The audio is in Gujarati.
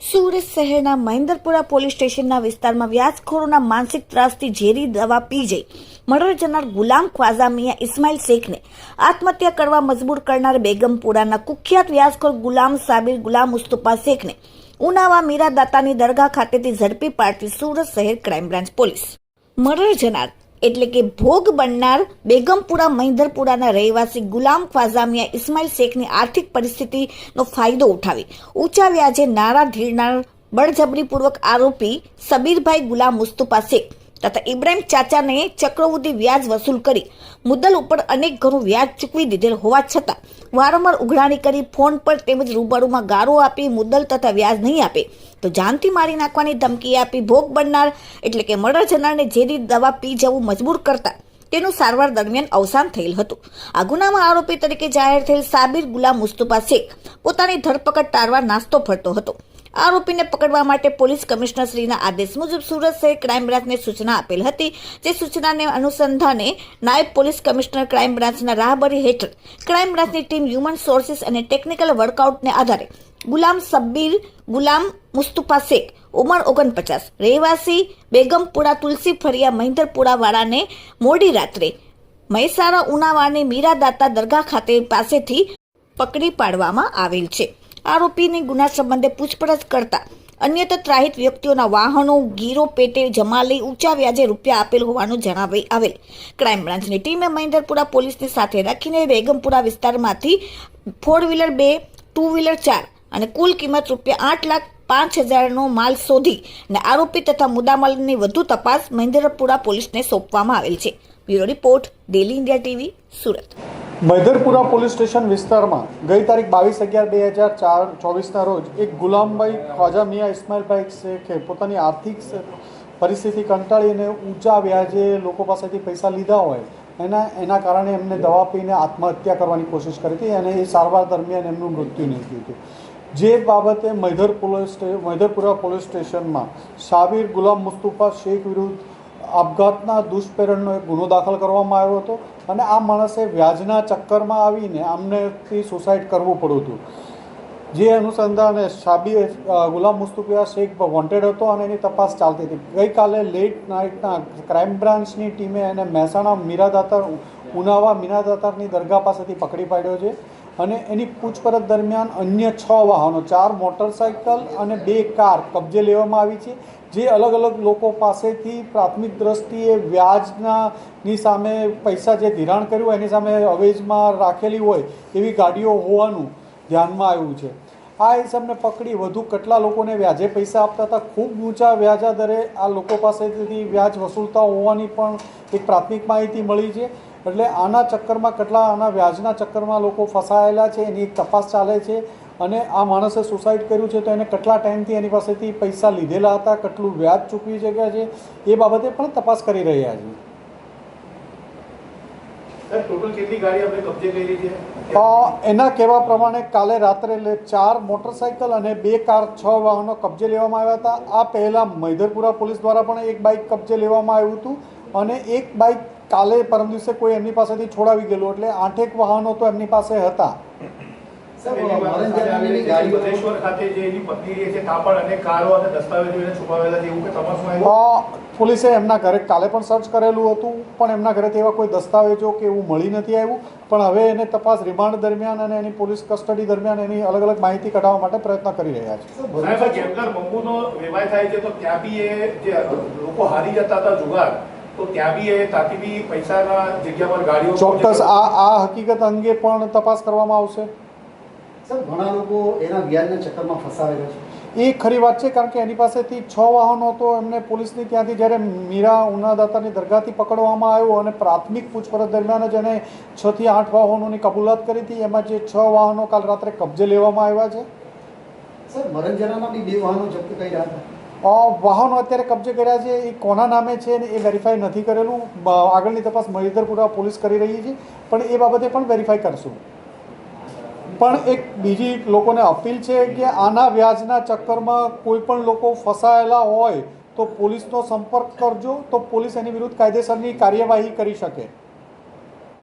સુરત શહેરના મહેન્દ્રપુરા પોલીસ સ્ટેશનના વિસ્તારમાં વ્યાજખોરોના માનસિક ત્રાસથી ઝેરી દવા પી જઈ મર્ડર જનાર ગુલામ ખ્વાઝા મિયા ઇસ્માઇલ શેખને આત્મહત્યા કરવા મજબૂર કરનાર બેગમપુરાના કુખ્યાત વ્યાજખોર ગુલામ સાબિર ગુલામ મુસ્તુફા શેખને ઉનાવા મીરા દાતાની દરગાહ ખાતેથી ઝડપી પાડતી સુરત શહેર ક્રાઇમ બ્રાન્ચ પોલીસ. મર્ડર જનાર એટલે કે ભોગ બનનાર બેગમપુરા મહિન્દરપુરાના રહેવાસી ગુલામ ખ્વાઝામિયા ઇસ્માઇલ શેખની આર્થિક પરિસ્થિતિનો ફાયદો ઉઠાવી. ઊંચા વ્યાજે નાણાં ઢીરનાર બળજબરીપૂર્વક આરોપી સબીરભાઈ ગુલામ મુસ્તુફા શેખ. તથા ઇબ્રાહિમ ચાચાને ચક્રવૃદ્ધિ વ્યાજ વસૂલ કરી મુદ્દલ ઉપર અનેક ઘણું વ્યાજ ચૂકવી દીધેલ હોવા છતાં વારંવાર ઉઘરાણી કરી ફોન પર તેમજ રૂબરૂમાં ગારો આપી મુદ્દલ તથા વ્યાજ નહીં આપે. તો જાનથી મારી નાખવાની ધમકી આપી ભોગ બનનાર એટલે કે મર્ડર જનારને ઝેરી દવા પી જવું મજબૂર કરતા તેનું સારવાર દરમિયાન અવસાન થયેલ હતું. આ ગુનામાં આરોપી તરીકે જાહેર થયેલ સાબિર ગુલામ મુસ્તુફા શેખ પોતાની ધરપકડ ટાળવા નાસ્તો ફરતો હતો. આરોપીને પકડવા માટે પોલીસ કમિશનર શ્રીના આદેશ મુજબ સુરત શહેર ક્રાઇમ બ્રાન્ચને સૂચના આપેલ હતી. જે સૂચનાને અનુસંધાને નાયબ પોલીસ કમિશનર ક્રાઇમ બ્રાન્ચના રાહબરી હેઠળ ક્રાઇમ બ્રાન્ચની ટીમ હ્યુમન સોર્સિસ અને ટેકનિકલ વર્કઆઉટને આધારે ગુલામ સબ્બીર ગુલામ મુસ્તુફા શેખ, ઉંમર ઓગણપચાસ, રહેવાસી બેગમપુરા તુલસી ફરિયા, મહિન્દરપુરાવાળાને મોડી રાત્રે મહેસાણા ઉનાવાની મીરાદાતા દરગાહ ખાતે પાસેથી પકડી પાડવામાં આવેલ છે. આરોપીની ગુના સંબંધે પૂછપરછ કરતા અન્યત્ર ત્રાહિત વ્યક્તિઓના વાહનો, ગીરો, પેટે જમા લઈ ઊંચા વ્યાજે રૂપિયા આપેલ હોવાનું જણાવી આવેલ. ક્રાઇમ બ્રાન્ચની ટીમે મહેન્દ્રપુરા પોલીસને સાથે રાખીને બેગમપુરા વિસ્તારમાંથી ફોર વ્હીલર બે ટુ વ્હીલર ચાર અને કુલ કિંમત રૂપિયા આઠ લાખ પાંચ હજારનો માલ શોધી અને આરોપી તથા મુદ્દામાલની વધુ તપાસ મહેન્દ્રપુરા પોલીસને સોંપવામાં આવેલ છે. Bureau report, daily India TV, Surat. Maidarpura police station વિસ્તારમાં ગઈ તારીખ બાવીસ અગિયાર બે હજાર ચાર ચોવીસના રોજ એક ગુલામભાઈ ખ્વાજા મિયા ઇસ્માઇલભાઈ શેખે પોતાની આર્થિક પરિસ્થિતિ કંટાળીને ઊંચા વ્યાજે લોકો પાસેથી પૈસા લીધા હોય એના એના કારણે એમને દવા પીને આત્મહત્યા કરવાની કોશિશ કરી હતી અને એ સારવાર દરમિયાન એમનું મૃત્યુ નીકળ્યું હતું. જે બાબતે મૈધર પોલીસ મૈધરપુરા પોલીસ સ્ટેશનમાં સાબિર ગુલામ મુસ્તુફા શેખ વિરુદ્ધ આપઘાતના દુષ્પ્રેરણનો એક ગુનો દાખલ કરવામાં આવ્યો હતો. અને આ માણસે વ્યાજના ચક્કરમાં આવીને આમનેથી સુસાઇડ કરવું પડ્યું હતું. જે અનુસંધાને સાબી ગુલામ મુસ્તુફિયા શેખ વોન્ટેડ હતો અને એની તપાસ ચાલતી હતી. ગઈકાલે લેટ નાઇટના ક્રાઇમ બ્રાન્ચની ટીમે એને મહેસાણા મીરાદાતર ઉનાવા મીરાદાતરની દરગાહ પાસેથી પકડી પાડ્યો છે અને એની પૂછપરછ દરમિયાન અન્ય છ વાહનો, ચાર મોટરસાઇકલ અને બે કાર કબજે લેવામાં આવી છે. જે અલગ અલગ લોકો પાસેથી પ્રાથમિક દ્રષ્ટિએ વ્યાજના ની સામે પૈસા જે ધિરાણ કર્યું એની સામે અવેજમાં રાખેલી હોય એવી ગાડીઓ હોવાનું ધ્યાનમાં આવ્યું છે. આ હિસાબને પકડી વધુ કેટલા લોકોને વ્યાજે પૈસા આપતા હતા? ખૂબ ઊંચા વ્યાજા દરે આ લોકો પાસેથી વ્યાજ વસૂલતા હોવાની પણ એક પ્રાથમિક માહિતી મળી છે. એટલે આના ચક્કરમાં કેટલા આના વ્યાજના ચક્કરમાં લોકો ફસાયેલા છે, એની એક તપાસ ચાલે છે. અને આ માણસે સુસાઇડ કર્યું છે તો એને કેટલા ટાઈમથી એની પાસેથી પૈસા લીધેલા હતા કેટલું વ્યાજ ચૂકવી શક્યા છે એ બાબતે પણ તપાસ કરી રહ્યા છે. એના કહેવા પ્રમાણે કાલે રાત્રે લે- ચાર મોટરસાઇકલ અને બે કાર છ વાહનો કબજે લેવામાં આવ્યા હતા. આ પહેલાં મૈધરપુરા પોલીસ દ્વારા પણ એક બાઇક કબજે લેવામાં આવ્યું હતું અને એક બાઇક કાલે પરમ દિવસે કોઈ એમની પાસેથી છોડાવી ગયેલું. એટલે આઠેક વાહનો તો એમની પાસે હતા. પોલીસે એમના ઘરે કાલે પણ સર્ચ કરેલું હતું પણ એમના ઘરેથી એવા કોઈ દસ્તાવેજો કે એવું મળી નથી આવ્યું. પણ હવે એને તપાસ રિમાન્ડ દરમિયાન અને એની પોલીસ કસ્ટડી દરમિયાન એની અલગ અલગ માહિતી કઢાવવા માટે પ્રયત્ન કરી રહ્યા છે. બંબુનો વ્યવહાર થાય છે તો ત્યાં બી એ જે લોકો હારી જતા હતા જુગાર તો ત્યાં બી એ ત્યાંથી બી પૈસાના જગ્યા પર ગાડીઓ ચોક્કસ આ આ હકીકત અંગે પણ તપાસ કરવામાં આવશે. સર ઘણા લોકો એના વ્યાજના ચક્કરમાં ફસાવેલા છે. એ ખરી વાત છે કારણ કે એની પાસેથી છ વાહનો તો એમને પોલીસની ત્યાંથી જ્યારે મીરા ઉનાદાતાની દરગાહથી પકડવામાં આવ્યો અને પ્રાથમિક પૂછપરછ દરમિયાન જ એને છથી આઠ વાહનોની કબૂલાત કરી હતી એમાં જે છ વાહનો કાલ રાત્રે કબજે લેવામાં આવ્યા છે? સર મરણજરામાં બી બે વાહનો જપ્ત કર્યા હતા. વાહનો અત્યારે કબજે કર્યા છે એ કોના નામે છે ને એ વેરીફાઈ નથી કરેલું. આગળની તપાસ મહિધરપુરા પોલીસ કરી રહી છે પણ એ બાબતે પણ વેરીફાઈ કરશું. પણ એક બીજી લોકોને અપીલ છે કે આના વ્યાજના ચક્કરમાં કોઈ પણ લોકો ફસાયેલા હોય તો પોલીસનો સંપર્ક કરજો, તો પોલીસ એની વિરુદ્ધ કાયદેસરની કાર્યવાહી કરી શકે.